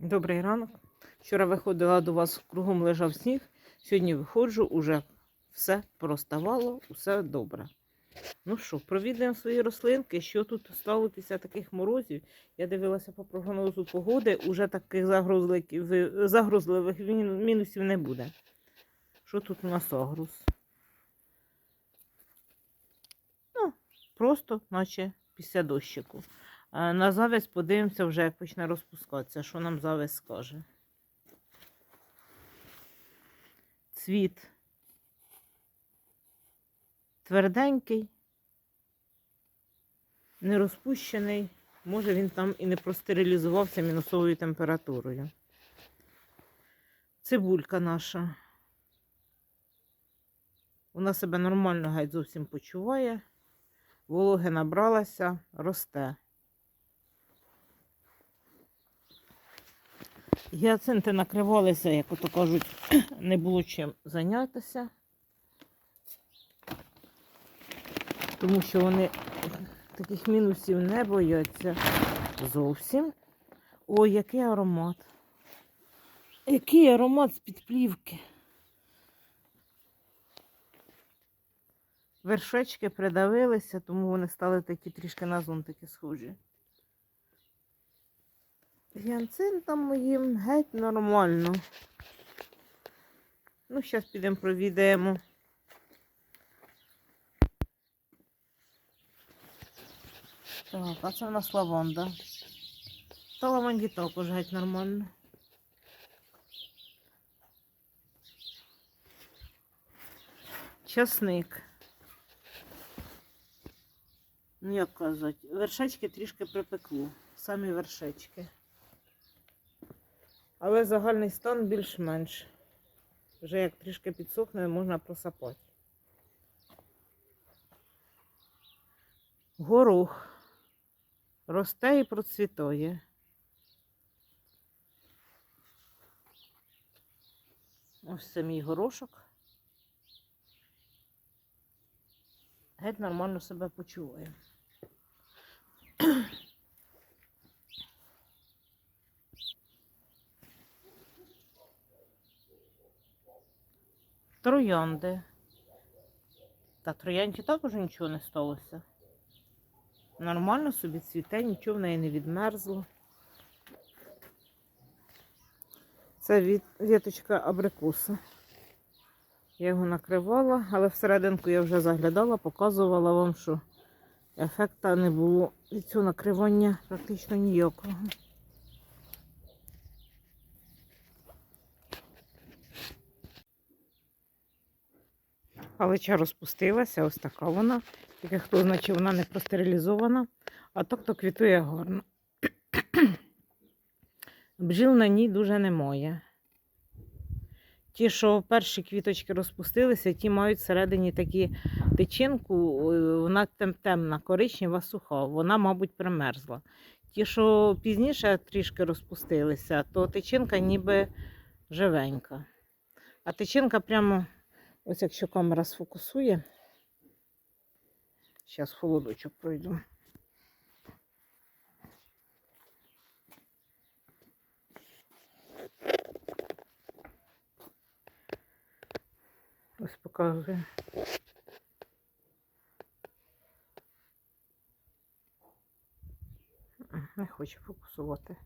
Добрий ранок. Вчора виходила до вас, кругом лежав сніг. Сьогодні виходжу, уже все проставало, усе добре. Ну що, провідаємо свої рослинки. Що тут стало після таких морозів? Я дивилася по прогнозу погоди, уже таких загрозливих, мінусів не буде. Що тут у нас агрус? Ну, просто, наче після дощику. На завязь подивимося вже, як почне розпускатися, що нам завязь скаже. Цвіт тверденький, не розпущений. Може він там і не простерилізувався мінусовою температурою. Цибулька наша. Вона себе нормально геть зовсім почуває. Вологи набралася, росте. Гіацинти накривалися, як ото кажуть, не було чим зайнятися. Тому що вони таких мінусів не бояться зовсім. Ой, який аромат. Який аромат з-під плівки. Вершечки придавилися, тому вони стали такі трішки на зонтики схожі. Гіанцинтам моїм геть нормально. Ну, зараз підемо провідаємо. Так, а це в нас лаванда. Та лаванді також геть нормально. Часник. Ну, як казати, вершечки трішки припекло. Самі вершечки. Але загальний стан більш-менш. Вже як трішки підсохне, можна просапати. Горох росте і процвітає. Ось це мій горошок. Геть нормально себе почуває. Троянди. Та троянді також нічого не сталося. Нормально собі цвіте, нічого в неї не відмерзло. Це віточка абрикоса. Я його накривала, але всерединку я вже заглядала, показувала вам, що ефекта не було від цього накривання практично ніякого. Галича розпустилася, ось така вона. Тільки хто значить, вона не простерилізована, а так то квітує гарно. Бджіл на ній дуже немає. Ті, що перші квіточки розпустилися, ті мають всередині такі тичинку, е, вона тем- темна, коричнева, суха, вона, мабуть, примерзла. Ті, що пізніше трішки розпустилися, то тичинка ніби живенька. А тичинка прямо, ось якщо камера сфокусує, зараз холодочок пройду. Ось показую. Не хочу фокусувати.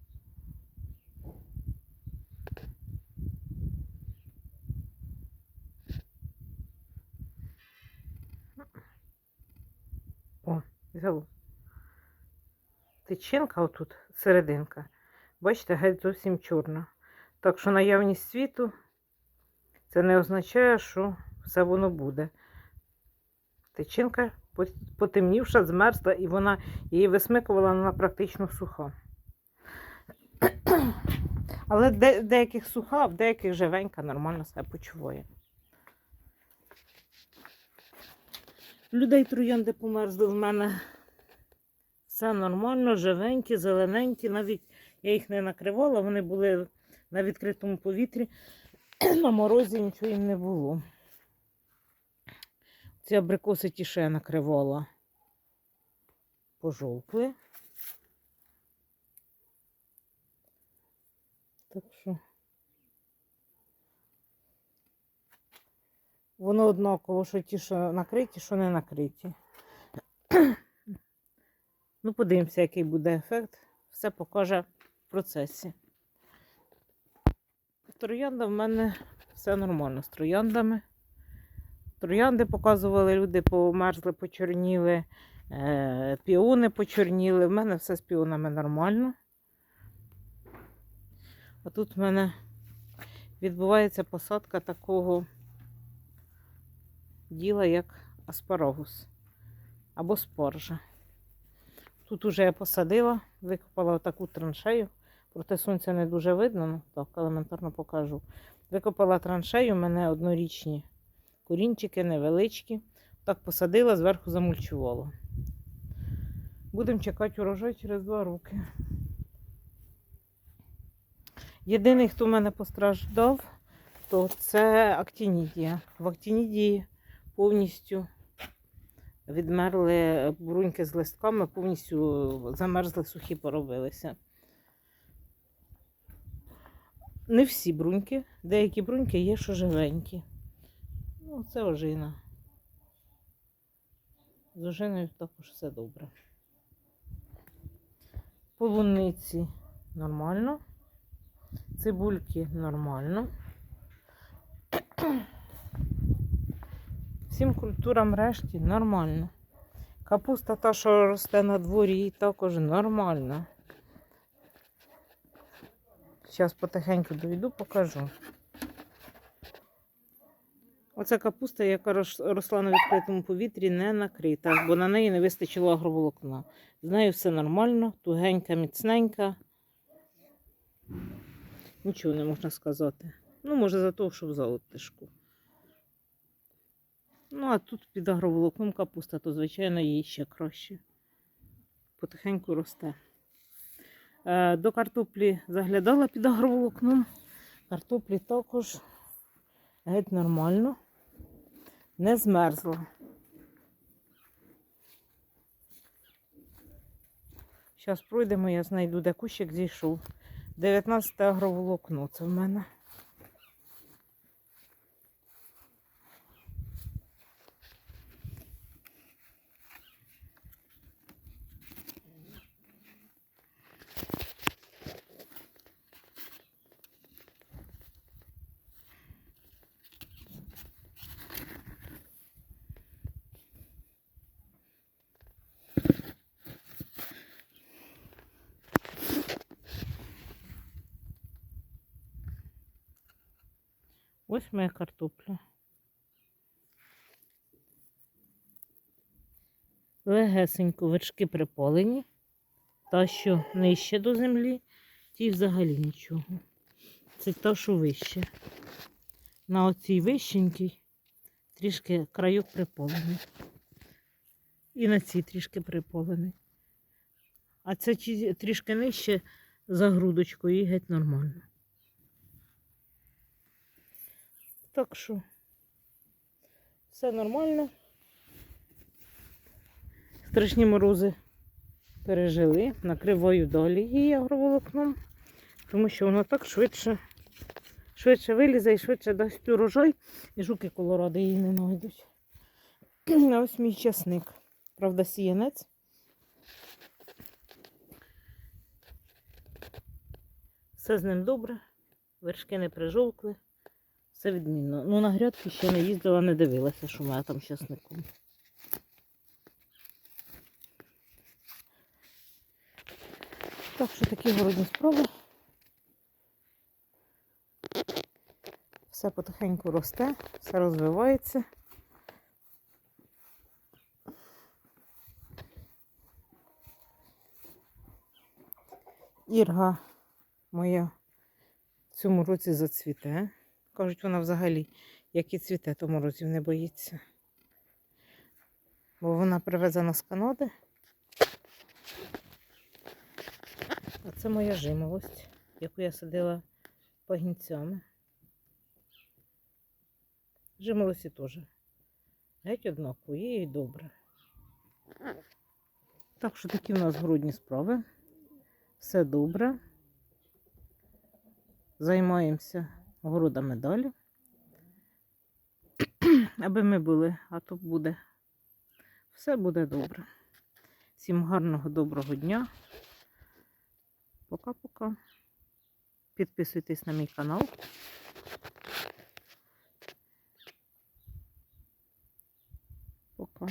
Тичинка отут, серединка. Бачите, геть зовсім чорна. Так що наявність світу це не означає, що все воно буде. Тичинка потемнівша, змерзла, і вона її висмикувала, вона практично суха. Але де, деяких суха, а в деяких живенька нормально себе почуває. Людей троянди померзли в мене. Все нормально, живенькі, зелененькі. Навіть я їх не накривала, вони були на відкритому повітрі. На морозі нічого їм не було. Ці абрикоси ті, що я накривала, пожовкли. Так що. Воно однаково, що ті, що накриті, що не накриті. ну, подивимося, який буде ефект. Все покаже в процесі. Троянда в мене все нормально з трояндами. Троянди показували, люди померзли, почорніли, е, піони почорніли. В мене все з піонами нормально. А тут в мене відбувається посадка такого діла, як аспарагус або спаржа. Тут уже я посадила, викопала таку траншею. Проте сонця не дуже видно, ну так елементарно покажу. Викопала траншею, у мене однорічні корінчики невеличкі. Так посадила, зверху замульчувала. Будемо чекати урожай через два роки. Єдиний, хто в мене постраждав, то це актінідія. В актінідії повністю відмерли бруньки з листками, повністю замерзли, сухі поробилися. Не всі бруньки, деякі бруньки є, що живенькі. Ну, це ожина. З ожиною також все добре. Полуниці нормально. Цибульки нормально. Всім культурам решті нормально. Капуста та, що росте на дворі, також нормальна. Зараз потихеньку дойду, покажу. Оця капуста, яка росла на відкритому повітрі, не накрита, бо на неї не вистачило агроволокна. З нею все нормально, тугенька, міцненька. Нічого не можна сказати. Ну, може, за того, що в золотишку. Ну, а тут під агроволокном капуста, то, звичайно, їй ще краще. Потихеньку росте. Е, До картоплі заглядала під агроволокном. Картоплі також геть нормально. Не змерзла. Зараз пройдемо, я знайду, де кущик зійшов. 19 агроволокно це в мене. Ось моя картопля. Легесенько вершки приполені. Та, що нижче до землі, ті взагалі нічого. Це та, що вище. На оцій вищенькій трішки крайок приполений. І на цій трішки приполений. А це трішки нижче за грудочкою і геть нормально. Так що все нормально. Страшні морози пережили, накриваю далі її агроволокном, тому що воно так швидше, швидше вилізе і швидше дасть урожай, і жуки колоради її не знайдуть. А ось мій часник. Правда, сіянець. Все з ним добре, вершки не прижовкли. Все відмінно. Ну, на грядки ще не їздила, не дивилася, що мене там з часником. Так що такі городні справи. Все потихеньку росте, все розвивається. Ірга моя в цьому році зацвіте. Кажуть, вона взагалі, як і цвіте, то морозів не боїться. Бо вона привезена з Канади. А це моя жимолость, яку я садила пагінцями. Жимолості теж. Геть однаково, і добре. Так що такі в нас грудні справи. Все добре. займаємося городами далі. Аби ми були, а то буде. Все буде добре. Всім гарного, доброго дня. Пока-пока. Підписуйтесь на мій канал. Пока.